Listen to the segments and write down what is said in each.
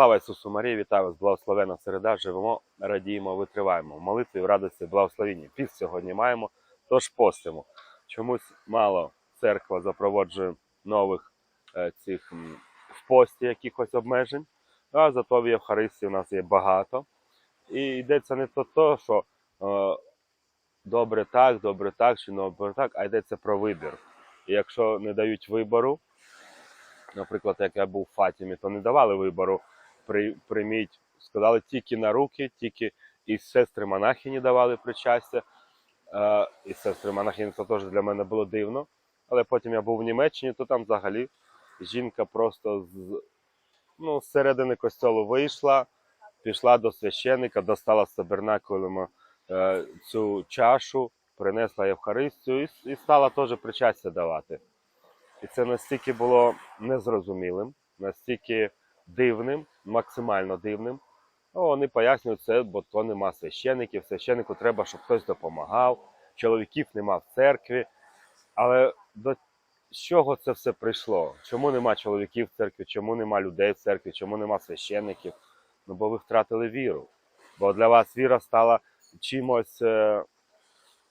Слава Ісусу Марії, вітаю вас, благословена середа, живемо, радіємо, витриваємо. В молитві, в радості, благословенні. Піст сьогодні маємо, тож постимо. Чомусь мало церква запроводжує нових е, цих в пості якихось обмежень, а зато в Євхаристії у нас є багато. І йдеться не то, то що е, добре так, добре так, чи добре так, а йдеться про вибір. І якщо не дають вибору, наприклад, як я був в Фатімі, то не давали вибору. При, прийміть, сказали тільки на руки, тільки і сестри монахині давали причастя. Е, і сестри монахині це теж для мене було дивно. Але потім я був в Німеччині, то там взагалі жінка просто з, ну, з середини костьолу вийшла, пішла до священника, достала з табернакулема е, цю чашу, принесла Євхаристію і, і стала теж причастя давати. І це настільки було незрозумілим, настільки дивним, максимально дивним. Ну, вони пояснюють це, бо то нема священиків. Священику треба, щоб хтось допомагав, чоловіків нема в церкві. Але до чого це все прийшло? Чому нема чоловіків в церкві, чому нема людей в церкві, чому нема священиків? Ну, бо ви втратили віру. Бо для вас віра стала чимось, е,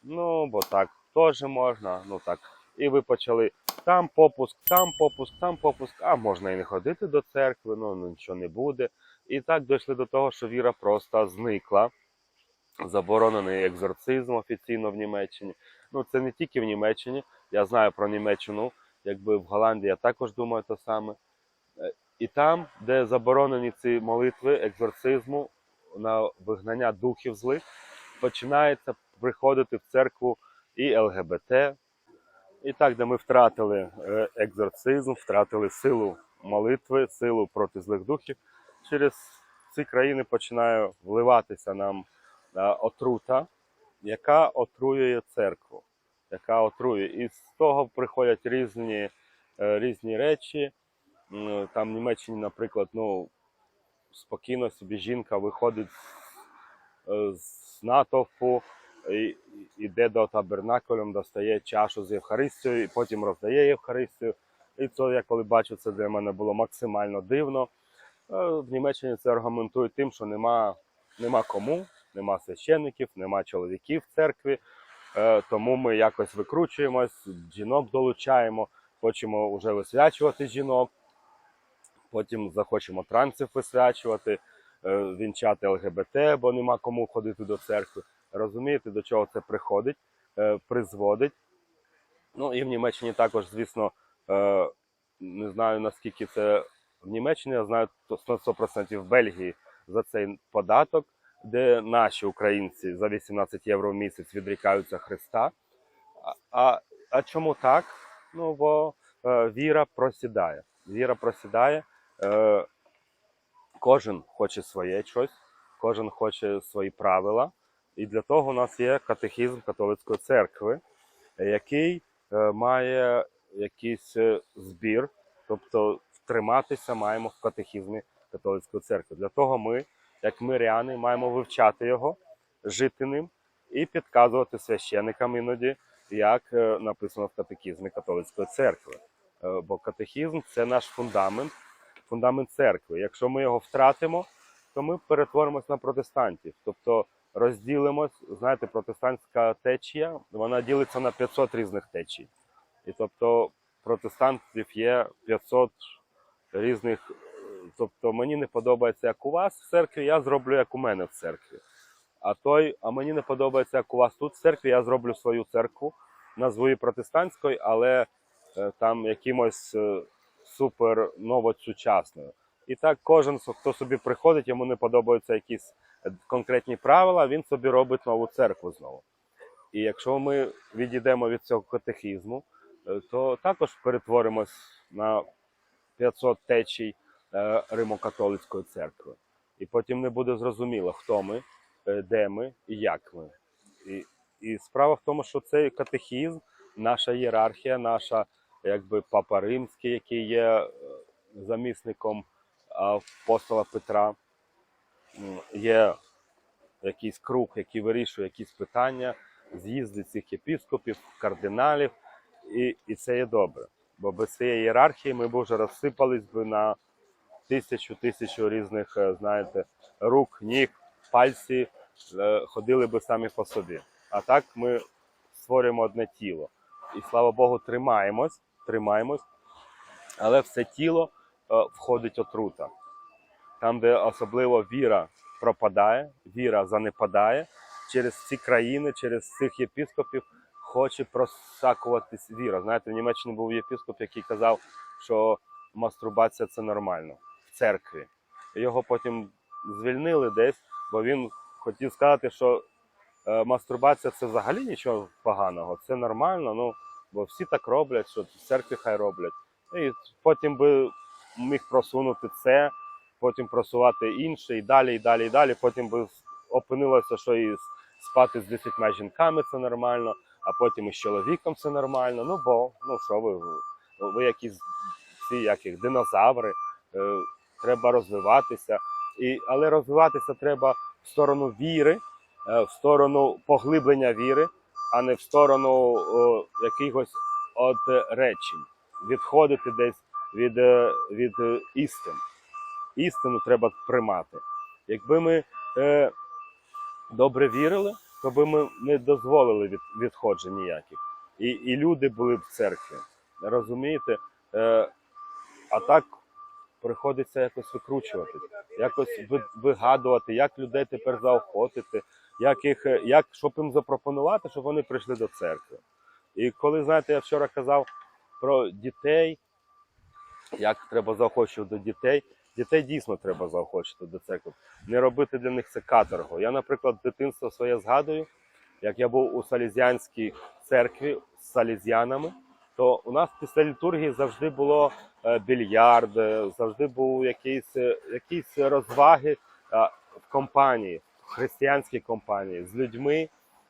ну, бо так теж можна, ну так. І ви почали там попуск, там попуск, там попуск, а можна і не ходити до церкви, ну, ну нічого не буде. І так дійшли до того, що віра просто зникла. Заборонений екзорцизм офіційно в Німеччині. Ну це не тільки в Німеччині. Я знаю про Німеччину, якби в Голландії я також думаю те саме. Е, І там, де заборонені ці молитви екзорцизму на вигнання духів злих, починається приходити в церкву і ЛГБТ, і так, де ми втратили е, екзорцизм, втратили силу молитви, силу проти злих духів, через ці країни починає вливатися нам е, отрута, яка отруює церкву, яка отруює. І з того приходять різні, е, різні речі. Там в Німеччині, наприклад, ну, спокійно собі жінка виходить з натовпу, іде до табернакулем, достає чашу з Євхаристією, і потім роздає Євхаристію. І це, я коли бачив, це для мене було максимально дивно. Е, В Німеччині це аргументують тим, що нема, нема кому, нема священників, нема чоловіків в церкві. Е, Тому ми якось викручуємось, жінок долучаємо, хочемо вже висвячувати жінок, потім захочемо трансів висвячувати, е, вінчати ЛГБТ, бо нема кому ходити до церкви. Розумієте, до чого це приходить, е, призводить. Ну і в Німеччині також, звісно, е, не знаю наскільки це в Німеччині, я знаю 100% в Бельгії за цей податок, де наші українці за 18 євро в місяць відрікаються Христа. А, а, чому так? Ну, бо е, віра просідає. Віра просідає. Е, кожен хоче своє щось, кожен хоче свої правила. І для того у нас є катехізм католицької церкви, який е, має якийсь е, збір, тобто втриматися маємо в катехізмі католицької церкви. Для того ми, як миряни, маємо вивчати його, жити ним і підказувати священикам іноді, як е, написано в катехізмі католицької церкви. Бо катехізм це наш фундамент, фундамент церкви. Якщо ми його втратимо, то ми перетворимось на протестантів. Тобто розділимось, знаєте, протестантська течія, вона ділиться на 500 різних течій. І тобто протестантів є 500 різних. Тобто мені не подобається, як у вас в церкві, я зроблю, як у мене в церкві. А той, а мені не подобається, як у вас тут в церкві, я зроблю свою церкву, назву її протестантською, але е, там якимось е, супер новосучасною. І так кожен, хто собі приходить, йому не подобаються якісь конкретні правила, він собі робить нову церкву знову. І якщо ми відійдемо від цього катехізму, е, то також перетворимось на 500 течій е, Римо-католицької церкви. І потім не буде зрозуміло, хто ми, е, де ми і як ми. І, і справа в тому, що цей катехізм, наша ієрархія, наша якби папа Римський, який є замісником апостола Петра, є якийсь круг, який вирішує якісь питання, з'їзди цих єпіскопів, кардиналів, і, і це є добре. Бо без цієї ієрархії ми б вже розсипались би на тисячу тисячу різних, е, знаєте, рук, ніг, пальці е, ходили би самі по собі. А так ми створюємо одне тіло. І слава Богу, тримаємось, тримаємось, але все тіло е, входить отрута. Там, де особливо віра пропадає, віра занепадає, через ці країни, через цих єпіскопів хоче просакуватись віра. Знаєте, в Німеччині був єпіскоп, який казав, що мастурбація це нормально в церкві. Його потім звільнили десь, бо він хотів сказати, що е, мастурбація це взагалі нічого поганого, це нормально, ну бо всі так роблять, що в церкві хай роблять. І потім би міг просунути це, потім просувати інше, і далі, і далі, і далі. Потім би опинилося, що і спати з десятьма жінками це нормально, а потім і з чоловіком це нормально. Ну бо, ну що ви, ви якісь ці яких динозаври, е, треба розвиватися. І, але розвиватися треба в сторону віри, е, в сторону поглиблення віри, а не в сторону о, якихось от речень, відходити десь від, е, від е, істин. Істину треба приймати. Якби ми е, добре вірили, то би ми не дозволили від, відходжень ніяких. І, і люди були б в церкві. Розумієте? Е, а так приходиться якось викручуватись, якось вигадувати, як людей тепер заохотити, як їх, е, як, щоб їм запропонувати, щоб вони прийшли до церкви. І коли, знаєте, я вчора казав про дітей, як треба заохочувати до дітей. Дітей дійсно треба заохочувати до церкви. Не робити для них це каторгу. Я, наприклад, дитинство своє згадую, як я був у Салізіанській церкві з салізіанами, то у нас після літургії завжди було е, більярд, е, завжди був якісь, е, якісь розваги в компанії, в християнській компанії, з людьми,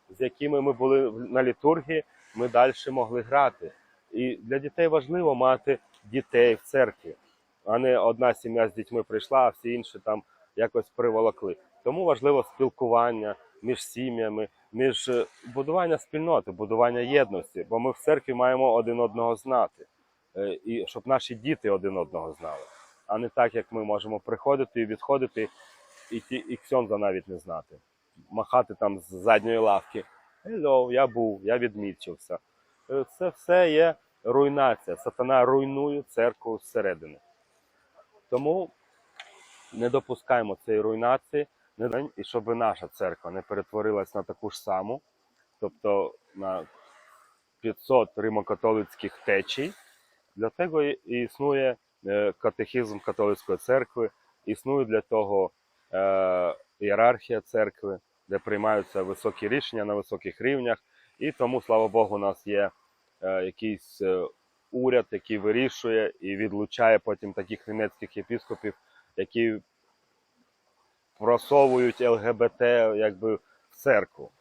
з якими ми були на літургії, ми далі могли грати. І для дітей важливо мати дітей в церкві, а не одна сім'я з дітьми прийшла, а всі інші там якось приволокли. Тому важливо спілкування між сім'ями, між е, будування спільноти, будування єдності, бо ми в церкві маємо один одного знати, Е, і щоб наші діти один одного знали, а не так, як ми можемо приходити і відходити, і ті і ксьонза навіть не знати, махати там з задньої лавки. Hello, я був, я відмічився. Е, Це все є руйнація. Сатана руйнує церкву зсередини. Тому не допускаємо цієї руйнації, і щоб наша церква не перетворилась на таку ж саму, тобто на 500 римокатолицьких течій. Для того і існує е, катехізм католицької церкви, існує для того е, ієрархія церкви, де приймаються високі рішення на високих рівнях. І тому, слава Богу, у нас є е, якийсь уряд, який вирішує і відлучає потім таких німецьких єпіскопів, які просовують ЛГБТ якби в церкву.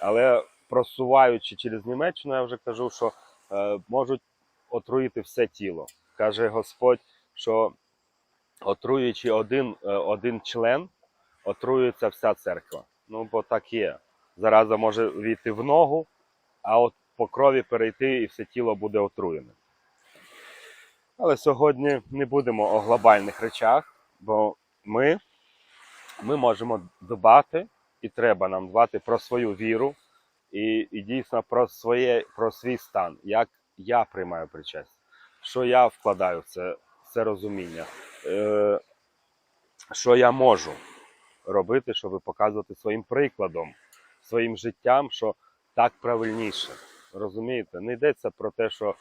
Але просуваючи через Німеччину, я вже кажу, що е, можуть отруїти все тіло. Каже Господь, що отруюючи один, е, один член, отруюється вся церква. Ну, бо так є. Зараза може війти в ногу, а от по крові перейти і все тіло буде отруєне. Але сьогодні не будемо о глобальних речах, бо ми, ми можемо дбати, і треба нам дбати про свою віру і, і дійсно про, своє, про свій стан, як я приймаю причастя, що я вкладаю в це, це розуміння, е, що я можу робити, щоб показувати своїм прикладом, своїм життям, що так правильніше. Розумієте, не йдеться про те, що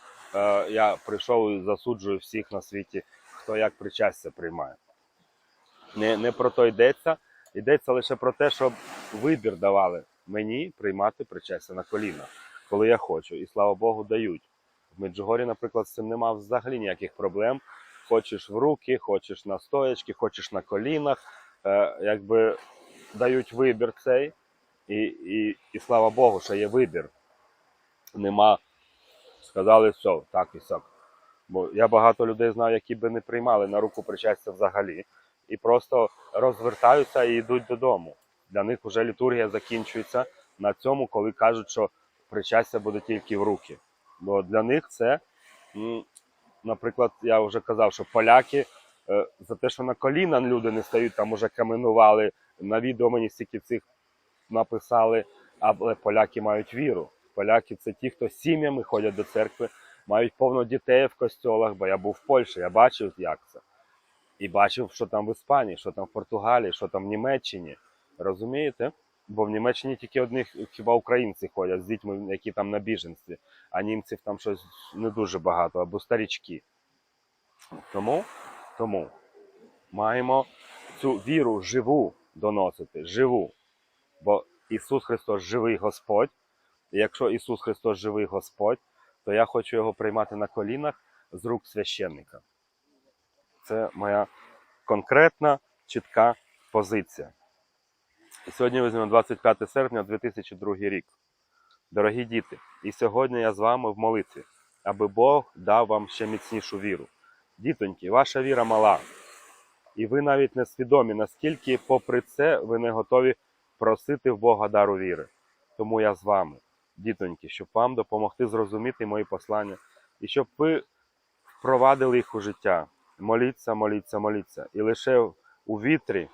я прийшов і засуджую всіх на світі, хто як причастя приймає. Не, не про то йдеться. Йдеться лише про те, щоб вибір давали мені приймати причастя на коліна, коли я хочу. І слава Богу, дають. В Меджугорі, наприклад, з цим нема взагалі ніяких проблем. Хочеш в руки, хочеш на стоячки, хочеш на колінах. Е, якби дають вибір цей, і, і, і слава Богу, що є вибір. Нема, сказали, все, так і сяк. Бо я багато людей знаю, які би не приймали на руку причастя взагалі, і просто розвертаються і йдуть додому. Для них вже літургія закінчується на цьому, коли кажуть, що причастя буде тільки в руки. Бо для них це, наприклад, я вже казав, що поляки е, за те, що на коліна люди не стають, там уже каменували. На відео мені стільки цих написали, але поляки мають віру. Поляки це ті, хто сім'ями ходять до церкви, мають повно дітей в костьолах, бо я був в Польщі, я бачив, як це. І бачив, що там в Іспанії, що там в Португалії, що там в Німеччині. Розумієте? Бо в Німеччині тільки одних хіба українці ходять з дітьми, які там на біженстві, а німців там щось не дуже багато, або старічки. Тому, тому маємо цю віру живу доносити, живу. Бо Ісус Христос живий Господь. І якщо Ісус Христос живий Господь, то я хочу його приймати на колінах з рук священника. Це моя конкретна, чітка позиція. І сьогодні візьмемо 25 серпня 2002 рік. Дорогі діти, і сьогодні я з вами в молитві, аби Бог дав вам ще міцнішу віру. Дітоньки, ваша віра мала, і ви навіть не свідомі, наскільки, попри це, ви не готові просити в Бога дару віри. Тому я з вами, дітоньки, щоб вам допомогти зрозуміти мої послання, і щоб ви впровадили їх у життя. Моліться, моліться, моліться. І лише у вітрі,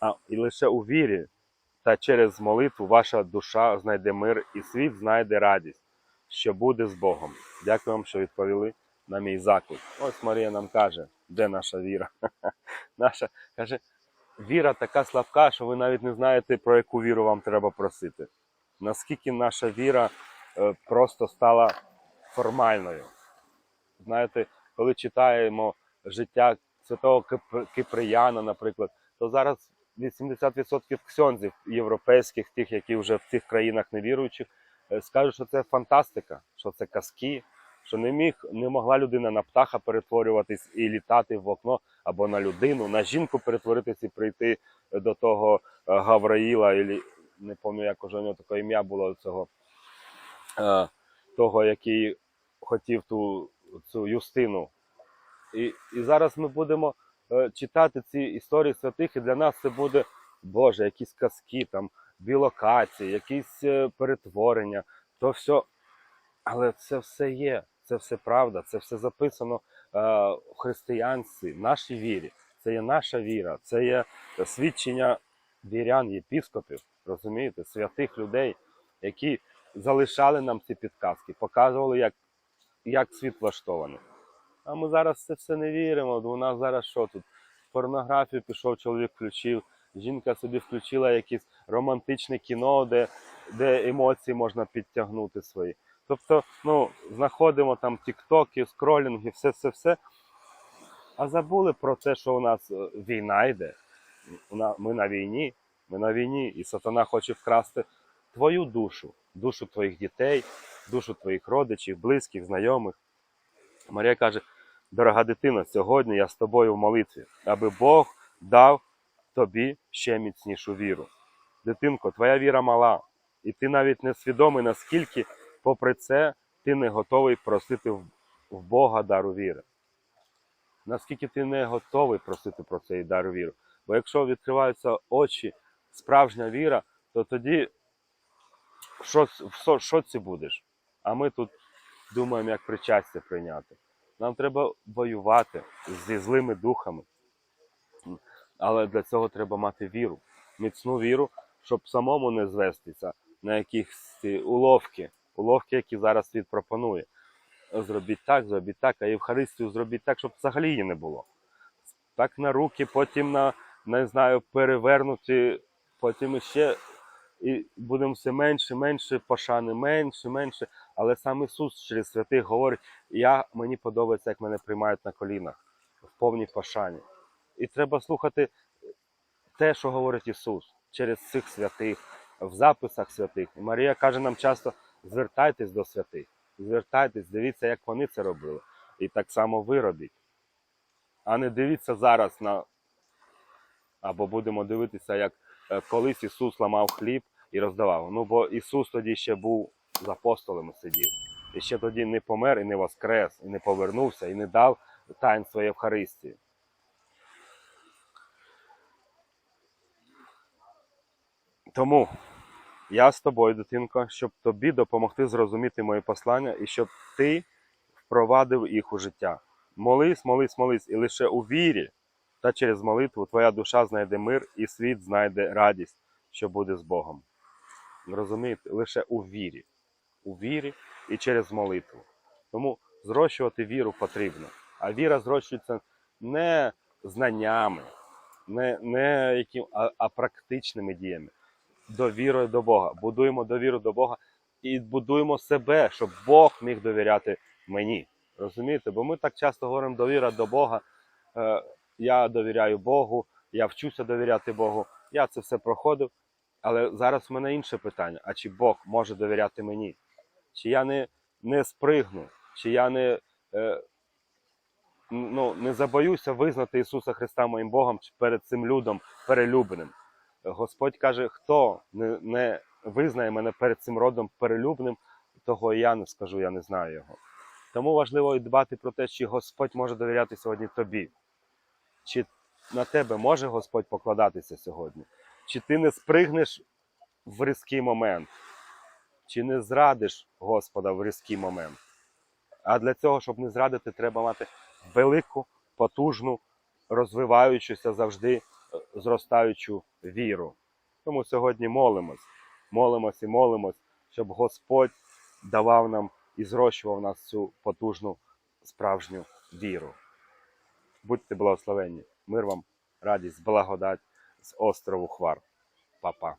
а і лише у вірі та через молитву ваша душа знайде мир і світ знайде радість, що буде з Богом. Дякую вам, що відповіли на мій заклик. Ось Марія нам каже, де наша віра. Наша каже, віра така слабка, що ви навіть не знаєте, про яку віру вам треба просити. Наскільки наша віра е, просто стала формальною. Знаєте, коли читаємо життя святого Кип- Киприяна, наприклад, то зараз 80% ксьонзів європейських, тих, які вже в цих країнах невіруючих, е, скажуть, що це фантастика, що це казки, що не міг, не могла людина на птаха перетворюватись і літати в окно або на людину, на жінку перетворитись і прийти до того е, Гавраїла, не пам'ятаю, як уже у нього таке ім'я було цього, е, того, який хотів ту цю юстину. І, і зараз ми будемо е, читати ці історії святих, і для нас це буде, Боже, якісь казки, там, білокації, якісь е, перетворення, то все. Але це все є, це все правда, це все записано е, в християнстві, нашій вірі. Це є наша віра, це є свідчення вірян, єпіскопів, розумієте, святих людей, які залишали нам ці підказки, показували, як, як світ влаштований. А ми зараз це все не віримо. У нас зараз що тут? Порнографію пішов, чоловік включив, жінка собі включила якесь романтичне кіно, де, де емоції можна підтягнути свої. Тобто, ну, знаходимо там тіктоки, скролінги, все, все, все. А забули про те, що у нас е, війна йде. Ми на війні, ми на війні, і сатана хоче вкрасти твою душу, душу твоїх дітей, душу твоїх родичів, близьких, знайомих. Марія каже: дорога дитина, сьогодні я з тобою в молитві, аби Бог дав тобі ще міцнішу віру. Дитинко, твоя віра мала, і ти навіть не свідомий, наскільки, попри це, ти не готовий просити в Бога дару віри. Наскільки ти не готовий просити про цей дар віру. Бо якщо відкриваються очі, справжня віра, то тоді що, що це будеш? А ми тут думаємо, як причастя прийняти. Нам треба воювати зі злими духами. Але для цього треба мати віру, міцну віру, щоб самому не звестися на якісь уловки, уловки, які зараз світ пропонує. Зробіть так, зробіть так, а Євхаристію зробіть так, щоб взагалі її не було. Так на руки, потім на, не знаю, перевернуті, потім ще і будемо все менше, менше пошани, менше, менше. Але сам Ісус через святих говорить, я, мені подобається, як мене приймають на колінах в повній пошані. І треба слухати те, що говорить Ісус через цих святих, в записах святих. І Марія каже нам часто: звертайтесь до святих, звертайтесь, дивіться, як вони це робили. І так само ви робіть. А не дивіться зараз на. Або будемо дивитися, як колись Ісус ламав хліб і роздавав. Ну, бо Ісус тоді ще був з апостолами сидів. І ще тоді не помер, і не воскрес, і не повернувся, і не дав таїнство Євхаристії. Тому я з тобою, дитинко, щоб тобі допомогти зрозуміти мої послання і щоб ти впровадив їх у життя. Молись, молись, молись, і лише у вірі та через молитву твоя душа знайде мир і світ знайде радість, що буде з Богом. Розумієте? Лише у вірі. У вірі і через молитву. Тому зрощувати віру потрібно. А віра зрощується не знаннями, не, не яким, а, а практичними діями. Довірою до Бога. Будуємо довіру до Бога і будуємо себе, щоб Бог міг довіряти мені. Розумієте? Бо ми так часто говоримо довіра до Бога. Я довіряю Богу, я вчуся довіряти Богу. Я це все проходив. Але зараз в мене інше питання: а чи Бог може довіряти мені? Чи я не, не спригну, чи я не, е, ну, не забоюся визнати Ісуса Христа моїм Богом перед цим людом перелюбним. Господь каже, хто не, не визнає мене перед цим родом перелюбним, того я не скажу, я не знаю його. Тому важливо і дбати про те, чи Господь може довіряти сьогодні тобі. Чи на тебе може Господь покладатися сьогодні? Чи ти не спригнеш в різкий момент? Чи не зрадиш Господа в різкий момент? А для цього, щоб не зрадити, треба мати велику, потужну, розвиваючуся завжди е, зростаючу віру. Тому сьогодні молимось, молимось і молимось, щоб Господь давав нам і зрощував нас цю потужну справжню віру. Будьте благословенні. Мир вам, радість, благодать з острову Хвар. Па-па.